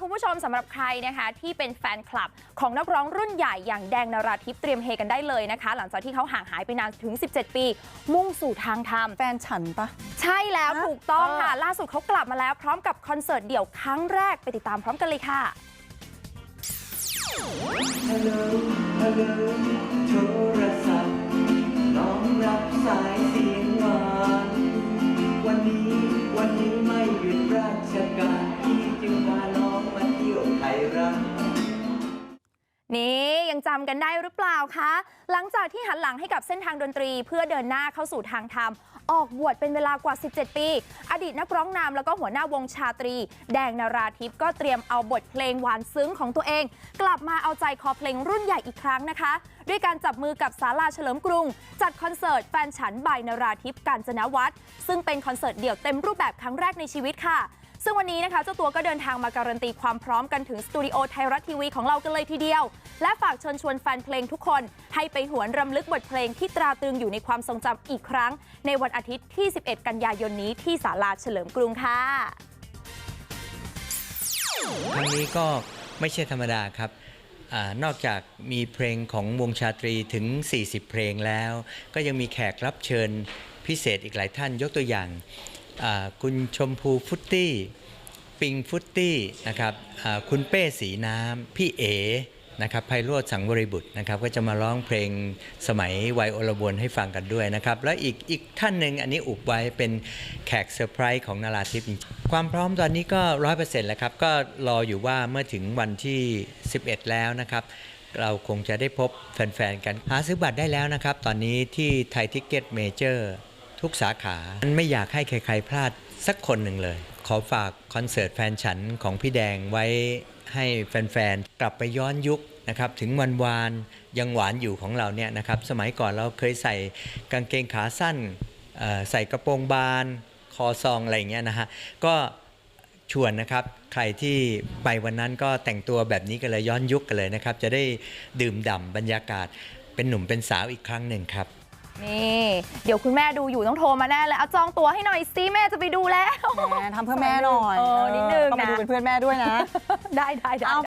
คุณผู้ชมสำหรับใครนะคะที่เป็นแฟนคลับของนักร้องรุ่นใหญ่อย่างแดงนาราทิพย์เตรียมเฮกันได้เลยนะคะ หลังจากที่เขาห่างหายไปนานถึง 17 ปี มุ่งสู่ทางธรรมแฟนฉันปะใช่แล้วฮะถูกต้องค่ะเออล่าสุดเขากลับมาแล้วพร้อมกับคอนเสิร์ตเดี่ยวครั้งแรกไปติดตามพร้อมกันเลยค่ะฮัลโหลฮัลโหลโทรศัพท์น้องรับสายเสียงหวานวันนี้วันนี้ไม่หยุดราชการ นี่ยังจำกันได้หรือเปล่าคะ หลังจากที่หันหลังให้กับเส้นทางดนตรี เพื่อเดินหน้าเข้าสู่ทางธรรม ออกบวชเป็นเวลากว่า 17 ปี อดีตนักร้องนำแล้วก็หัวหน้าวงชาตรี แดงนาราทิพย์ก็เตรียมเอาบทเพลงหวานซึ้งของตัวเอง กลับมาเอาใจคอเพลงรุ่นใหญ่อีกครั้งนะคะ ด้วยการจับมือกับศาลาเฉลิมกรุง จัดคอนเสิร์ตแฟนฉันบายนาราทิพย์กาญจนวัฒน์ซึ่งเป็นคอนเสิร์ตเดี่ยวเต็มรูปแบบครั้งแรกในชีวิตค่ะ ซึ่งวันนี้นะคะเจ้าตัวก็เดินทางมาการันตีความพร้อมกันถึงสตูดิโอไทยรัฐทีวีของเรากันเลยทีเดียว และฝากเชิญชวนแฟนเพลงทุกคน ให้ไปหวนรำลึกบทเพลงที่ตราตรึงอยู่ในความทรงจำอีกครั้ง ในวันอาทิตย์ที่ 11 กันยายนนี้ที่ศาลาเฉลิมกรุงค่ะครั้งนี้ก็ไม่ใช่ธรรมดาครับอนอกจากมีเพลงของวงชาตรีถึง 40 เพลงแล้ว ก็ยังมีแขกรับเชิญพิเศษอีกหลายท่านยกตัวอย่าง คุณชมพูฟุตตี้ ปิงฟุตตี้นะครับคุณเป้สีน้ำ พี่เอนะครับไพโรธสังวริบุตรนะครับก็จะมาร้องเพลงสมัยวัยอลบวนให้ฟังกันด้วยนะครับ แล้วอีกอีกท่านหนึ่งอันนี้อุบไว้เป็นแขกเซอร์ไพรส์ของนาราทิพย์ความพร้อมตอนนี้ก็ร้อยเปอร์เซ็นต์แล้วครับ ก็รออยู่ว่าเมื่อถึงวันที่ 11 แล้วนะครับ เราคงจะได้พบแฟนๆกันหาซื้อบัตรได้แล้วนะครับ ตอนนี้ที่ไทยทิกเก็ตเมเจอร์ ทุกสาขาไม่อยากให้ใครๆพลาดสักคนหนึ่งเลย ขอฝากคอนเสิร์ตแฟนฉันของพี่แดงไว้ให้แฟนๆ กลับไปย้อนยุคนะครับถึงวันวานยังหวานอยู่ของเราเนี่ยนะครับสมัยก่อนเราเคยใส่กางเกงขาสั้นใส่กระโปรงบานคอซองอะไรเงี้ยนะฮะก็ชวนนะครับใครที่ไปวันนั้นก็แต่งตัวแบบนี้กันเลยย้อนยุคกันเลยนะครับจะได้ดื่มด่ำบรรยากาศเป็นหนุ่มเป็นสาวอีกครั้งหนึ่งครับ นี่เดี๋ยวคุณแม่ดูอยู่ต้องโทรมาแน่เลยเอาจองตั๋วให้หน่อยสิแม่จะไปดูแล้ว แหมทำเพื่อแม่หน่อยเออนิดนึงก็มานะดูเป็นเพื่อนแม่ด้วยนะ ได้ได้ได้เอา